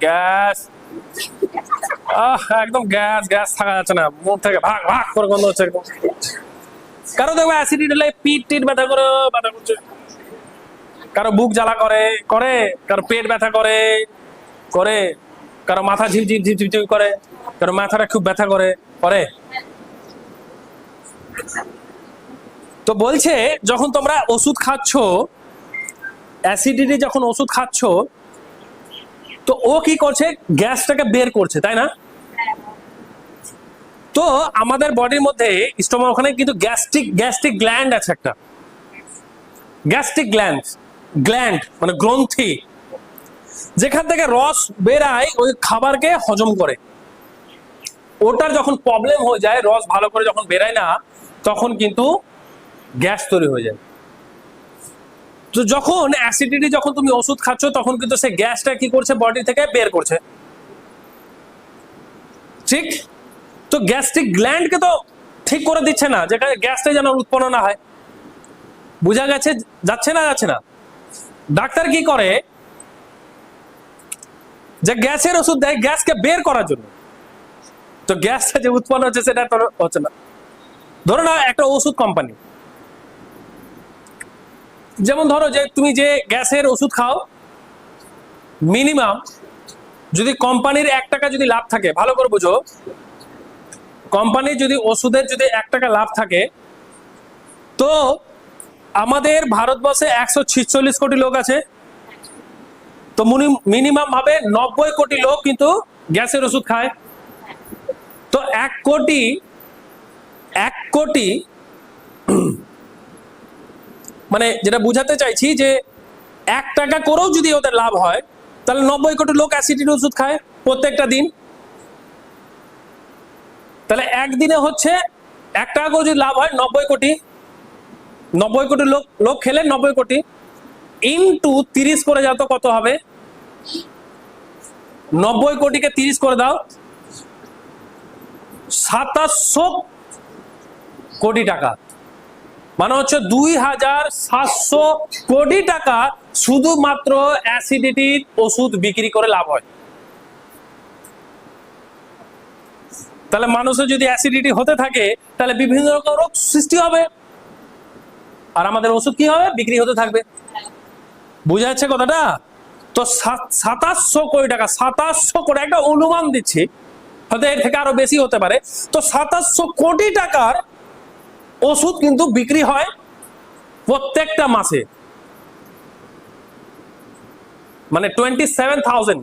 Gas. আহ, একদম gas gas থাকা যাচ্ছে না। মুখ থেকে ভাগ ভাগ করে গন্ধ হচ্ছে একদম। কারও পিট টিট ব্যথা করে, ব্যথা করছে। কারও বুক জ্বালা করে করে। কারও পেট ব্যথা করে করে। কারও মাথা ঝিমঝিম ঝিমঝিম করে। কারও মাথাটা খুব ব্যথা করে করে। তো বলছে, যখন তোমরা ওষুধ খাচ্ছ অ্যাসিডিটি যখন ওষুধ খাচ্ছ তো ও কি করছে? গ্যাসটাকে বের করছে, তাই না? তো আমাদের বডির মধ্যে স্টোমা ওখানে কিন্তু গ্যাস্ট্রিক গ্যাস্ট্রিক গ্ল্যান্ড আছে একটা। গ্যাস্ট্রিক গ্ল্যান্ড গ্ল্যান্ড মানে গ্রন্থি। যেখান থেকে রস বেরায়, ওই খাবারকে হজম করে। ওটার যখন প্রবলেম হয়ে যায়, রস ভালো করে যখন বেরায় না, তখন কিন্তু গ্যাস তৈরি হয়ে যায়। তো যখন অ্যাসিডিটি যখন তুমি ওষুধ খাচ্ছ, তখন কিন্তু সে গ্যাসটা কি করছে? বডি থেকে বের করছে। ঠিক? তো গ্যাস্ট্রিক গ্ল্যান্ডকে তো ঠিক করে দিচ্ছে না, যেটা গ্যাসটা যেন উৎপন্ন না হয়। বোঝা গেছে? যাচ্ছে না যাচ্ছে না? ডাক্তার কি করে? যে গ্যাসের ওষুধ দেয়, গ্যাসকে বের করার জন্য। তো গ্যাসটা যে উৎপন্ন হচ্ছে, সেটা হচ্ছে না। ধরো না, একটা ওষুধ কোম্পানি যেমন ধরো যে তুমি যে গ্যাসের ওষুধ খাও মিনিমাম যদি কোম্পানির এক টাকা যদি লাভ থাকে, ভালো করে বুঝো কোম্পানির যদি ওষুধের যদি এক টাকা লাভ থাকে, তো আমাদের ভারতবর্ষে একশো ছিচল্লিশ কোটি লোক আছে। তো মিনিমাম ভাবে নব্বই কোটি লোক কিন্তু গ্যাসের ওষুধ খায়। তো এক কোটি এক কোটি মানে যেটা বুঝাতে চাইছি যে এক টাকা করেও যদি ওদের লাভ হয়, তাহলে নব্বই কোটি লোক অ্যাসিডির ওষুধ খায় প্রত্যেকটা দিন। তাহলে একদিনে হচ্ছে এক টাকা করে যদি লাভ হয় নব্বই কোটি নব্বই কোটি লোক লোক খেলে নব্বই কোটি ইনটু তিরিশ করে যাও তো কত হবে? নব্বই কোটিকে তিরিশ করে দাও সাতাশশো কোটি টাকা। মানে হচ্ছে দুই হাজার সাতশো কোটি টাকা শুধুমাত্র অ্যাসিডিটির ওষুধ বিক্রি করে লাভ হয়। তাহলে মানুষের যদি অ্যাসিডিটি হতে থাকে, তাহলে বিভিন্ন রকম রোগ সৃষ্টি হবে। আর আমাদের ওষুধ কি হবে? বিক্রি হতে থাকবে। বুঝা যাচ্ছে কথাটা? তো সাতাশশো কোটি টাকা, সাতাশশো কোটি, একটা অনুমান দিচ্ছি, হয়তো এর থেকে আরও বেশি হতে পারে। তো সাতাশশো কোটি টাকার ওষুধ কিন্তু বিক্রি হয় প্রত্যেকটা মাসে। মানে টোয়েন্টি সেভেন থাউজেন্ড